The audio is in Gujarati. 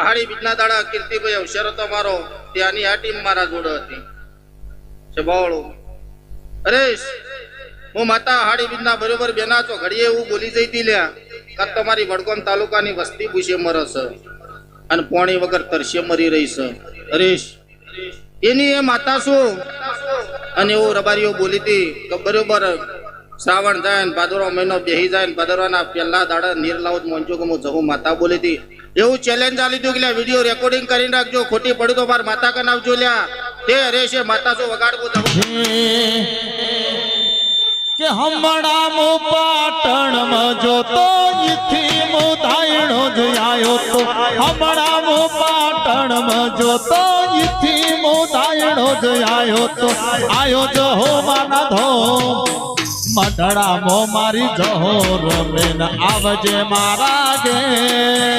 આહાડી બીજના દાડા કીર્તિભાઈ અવસર હતો મારો, ત્યાંની આ ટીમ મારા જોડે હતી. સભાવાળો હરેશ, હું માતા આહાડી બીજના બરોબર બેના છો, ઘડીએ એવું બોલી જઈ હતી લ્યા, કાં તમારી વડગામ તાલુકાની વસ્તી પૂછે મરે છે, અને પોણી વગર તરસે મરી રહી છે. હરેશ, એની એ માતા શું? અને એવું રબારીઓ બોલી હતી કે બરોબર શ્રાવણ જાય ને ભાદરવા મહિનો બેહી જાય ભાદરવાના પહેલા દાડા નીર લાવું મોંચો જહું માતા બોલી હતી. એવું ચેલેન્જ આ લીધું કે વીડિયો રેકોર્ડિંગ કરીને રાખજો, ખોટી પડી તો માર માતા કન આવજો લ્યા. તે રે છે, માતા શું વગાડવું કે હમણા મો પાટણમાં જોતો, ઈથી મો ધાયણો જ આયો તો. હમણા મો પાટણમાં જોતો, ઈથી મો ધાયણો જ આયો તો. આયો જ હો માના ધો. મઢડા મો મારી જહો રમે આવજે મારા ઘેર.